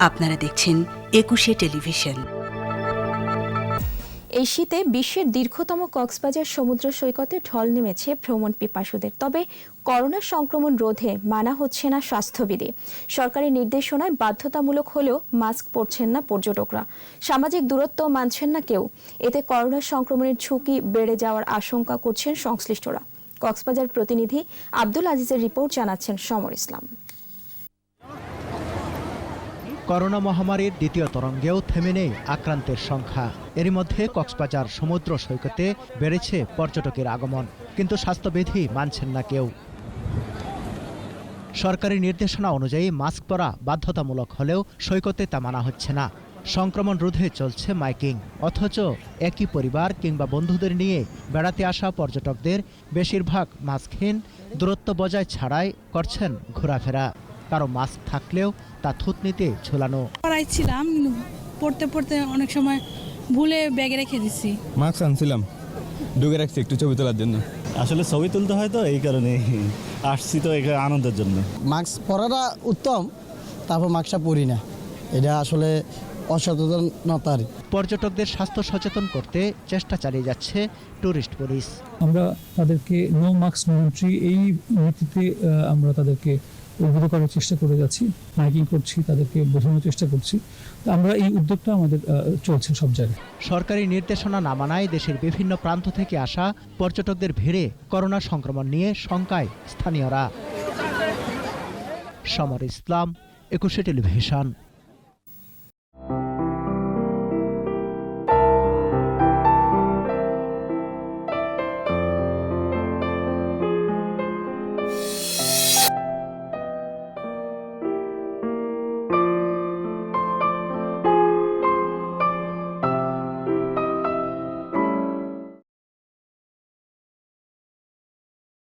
আপনারা দেখছেন একুশে টেলিভিশন। এই শীতে বিশ্বের দীর্ঘতম কক্সবাজার সমুদ্র সৈকতে ঢল নেমেছে ভ্রমণ পিপাসুদের। তবে করোনা সংক্রমণ রোধে মানা হচ্ছে না স্বাস্থ্যবিধি। সরকারি নির্দেশনায় বাধ্যতামূলক হলেও মাস্ক পরছেন না পর্যটকরা। সামাজিক দূরত্ব মানছেন না কেউ। এতে করোনা সংক্রমণের ঝুঁকি বেড়ে যাওয়ার আশঙ্কা করছেন সংশ্লিষ্টরা। কক্সবাজার প্রতিনিধি আব্দুল আজিজের রিপোর্ট জানাচ্ছেন সমর ইসলাম। করোনা মহামারীর দ্বিতীয় তরঙ্গেও থেমে নেই আক্রান্তের সংখ্যা। এরই মধ্যে কক্সবাজার সমুদ্র সৈকতে বেড়েছে পর্যটকের আগমন, কিন্তু স্বাস্থ্যবিধি মানছেন না কেউ। সরকারি নির্দেশনা অনুযায়ী মাস্ক পরা বাধ্যতামূলক হলেও সৈকতে তা মানা হচ্ছে না। সংক্রমণ রোধে চলছে মাইকিং, অথচ একই পরিবার কিংবা বন্ধুদের নিয়ে বেড়াতে আসা পর্যটকদের বেশিরভাগ মাস্কহীন, দূরত্ব বজায় ছাড়াই করছেন ঘোরাফেরা। কারও মাস্ক থাকলেও তা থুতনিতে ঝোলানো। পড়াইছিলাম কিন্তু পড়তে পড়তে অনেক সময় ভুলে ব্যাগে রেখে দিছি। মাস্ক আনছিলাম ঢুকে রাখছি একটু ছবি তোলার জন্য। আসলে ছবি তুলতে হয় তো এই কারণে আসছি তো এখানে আনন্দের জন্য। মাস্ক পরাটা উত্তম তারপর মাস্কটা পরি না। এটা আসলে অসচেতনতার পর্যটকদের স্বাস্থ্য সচেতন করতে চেষ্টা চালিয়ে যাচ্ছে ট্যুরিস্ট পুলিশ। আমরা তাদেরকে নো মাস্ক নো এন্ট্রি এই নীতিতে আমরা তাদেরকে উদ্বুদ্ধ করার চেষ্টা করে যাচ্ছি মাইকিং করছি তাদেরকে বোঝানোর চেষ্টা করছি। তো আমরা এই উদ্যোগটা আমাদের চলছে সব জায়গায়। সরকারি নির্দেশনা না মানায় দেশের বিভিন্ন প্রান্ত থেকে আসা পর্যটকদের ভিড়ে করোনা সংক্রমণ নিয়ে শঙ্কায় স্থানীয়রা। সমর ইসলাম একুশে টেলিভিশন।